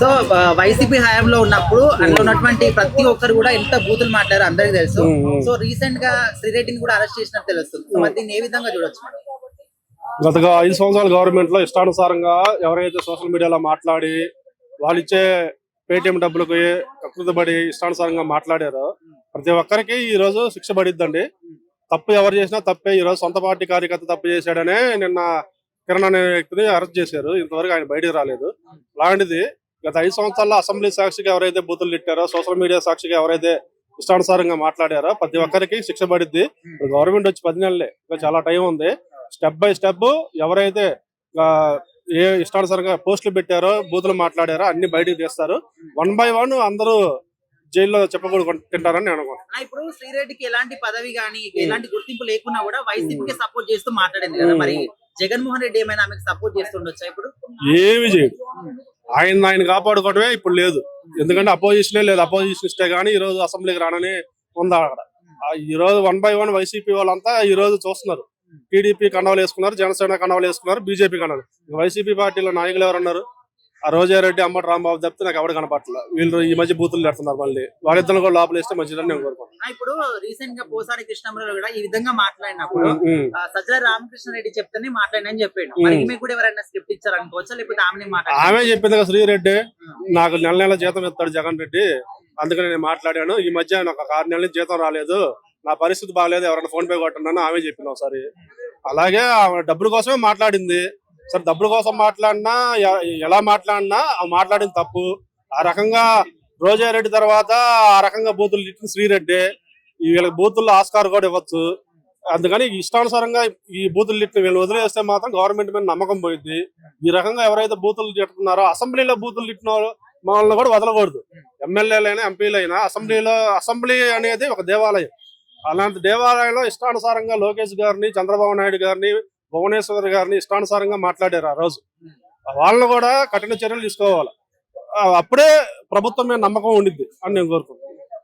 So YCP హయాంలో ఉన్నప్పుడు అందులో ఉన్నటువంటి ప్రతి ఒక్కరు కూడా ఎంత బూతులు మాట్లాడారు అందరికీ తెలుసు. సో రీసెంట్గా శ్రీరెడ్డిని కూడా అరెస్ట్ చేసినట్టు తెలుస్తుంది. సో మరి దీన్ని ఏ విధంగా చూడొచ్చు? గత ఐదు సంవత్సరాల గవర్నమెంట్లో ఇష్టానుసారంగా ఎవరైతే సోషల్ మీడియాలో మాట్లాడి వాళ్ళు ఇచ్చే పేటిఎం డబ్బులకు కకృతపడి ఇష్టానుసారంగా మాట్లాడారో ప్రతి ఒక్కరికి ఈ రోజు శిక్ష పడిద్దండి. తప్పు ఎవరు చేసినా తప్పే. ఈ రోజు సొంత పార్టీ కార్యకర్త తప్పు చేశాడనే నిన్న కిరణ్ అనే వ్యక్తిని అరెస్ట్ చేశారు. ఇంతవరకు ఆయన బయటికి రాలేదు. అలాంటిది గత ఐదు సంవత్సరాల్లో అసెంబ్లీ సాక్షిగా ఎవరైతే బూతులు తిట్టారో సోషల్ మీడియా సాక్షిగా ఎవరైతే ఇష్టానుసారంగా మాట్లాడారో ప్రతి ఒక్కరికి శిక్ష పడిద్ది. గవర్నమెంట్ వచ్చి పది నెలలే ఇంకా చాలా టైం ఉంది. స్టెప్ బై స్టెప్ ఎవరైతే ఏ ఇష్టానుసారంగా పోస్టులు పెట్టారో బూతులు మాట్లాడారో అన్ని బయటకు తీస్తారు. వన్ బై వన్ అందరూ జైల్లో చెప్పకూడదు తింటారని నేను అనుకుంటున్నాను ఇప్పుడు శ్రీరెడ్డికి ఎలాంటి పదవి గాని ఎలాంటి గుర్తింపు లేకున్నా కూడా వైసీపీకి సపోర్ట్ చేస్తూ మాట్లాడింది కదా మరి? జగన్మోహన్ రెడ్డి ఏమైనా ఆమెకు సపోర్ట్ చేస్తుండొచ్చా ఇప్పుడు? ఏమి చేయడు. ఆయన ఆయన కాపాడుకోవడమే ఇప్పుడు లేదు. ఎందుకంటే అపోజిషనే లేదు. అపోజిషన్ ఇస్తే గానీ ఈ రోజు అసెంబ్లీకి రానని ఉందా అక్కడ? ఆ, ఈ రోజు వన్ బై వన్ వైసీపీ వాళ్ళంతా ఈ రోజు చూస్తున్నారు. టీడీపీ కండవలు వేసుకున్నారు జనసేన కండవలు వేసుకున్నారు బీజేపీ కండవలు. వైసీపీ పార్టీలో నాయకులు ఎవరన్నారు? ఆ రోజారెడ్డి అమ్మటి రాంబాబు తప్పితే నాకు ఎవరు కనపట్ల వీళ్ళు ఈ మధ్య బూతులు పెడుతున్నారు మళ్ళీ. వాళ్ళిద్దరు కూడా లోపల వేస్తే మంచిదని నేను కోరుకుంటున్నాను ఇప్పుడు రీసెంట్గా పోసారి కృష్ణమరావు కూడా ఈ విధంగా మాట్లాడినప్పుడు సజ్జల రామకృష్ణారెడ్డి చెప్తేనే మాట్లాడినని చెప్పాడు. మరి ఈమె కూడా ఎవరైనా స్క్రిప్ట్ ఇచ్చారు అనుకోవచ్చా లేకపోతే మాట్లాడారు ఆమె చెప్పింది కదా శ్రీరెడ్డి నాకు నెల నెల జీతం ఇస్తాడు జగన్ రెడ్డి. అందుకని నేను మాట్లాడాను. ఈ మధ్య నాకు ఒక ఆరు నెలల జీతం రాలేదు. నా పరిస్థితి బాగాలేదు. ఎవరైనా ఫోన్ పే కొట్టున్నాను ఆమె చెప్పింది ఒకసారి. అలాగే ఆమె డబ్బుల కోసమే మాట్లాడింది. సరే డబ్బుల కోసం మాట్లాడినా ఎలా మాట్లాడినా ఆ మాట్లాడింది తప్పు. ఆ రకంగా రోజారెడ్డి తర్వాత ఆ రకంగా బూతులు తిట్టిన శ్రీరెడ్డి ఈ వీళ్ళకి బూతుల్లో ఆస్కార్ కూడా ఇవ్వచ్చు. అందుకని ఇష్టానుసారంగా ఈ బూతులు తిట్టిన వీళ్ళు వదిలేస్తే మాత్రం గవర్నమెంట్ మీద నమ్మకం పోయింది ఈ రకంగా ఎవరైతే బూతులు తిట్టుతున్నారో అసెంబ్లీలో బూతులు తిట్టిన మమ్మల్ని కూడా వదలకూడదు. ఎమ్మెల్యేలైనా ఎంపీలైనా అసెంబ్లీలో అసెంబ్లీ అనేది ఒక దేవాలయం. అలాంటి దేవాలయంలో ఇష్టానుసారంగా లోకేష్ గారిని చంద్రబాబు నాయుడు గారిని భువనేశ్వర్ గారిని ఇష్టానుసారంగా మాట్లాడారు ఆ రోజు. వాళ్ళని కూడా కఠిన చర్యలు తీసుకోవాలి. అప్పుడే ప్రభుత్వం మీద నమ్మకం ఉండిద్ది అని నేను కోరుకుంటున్నాను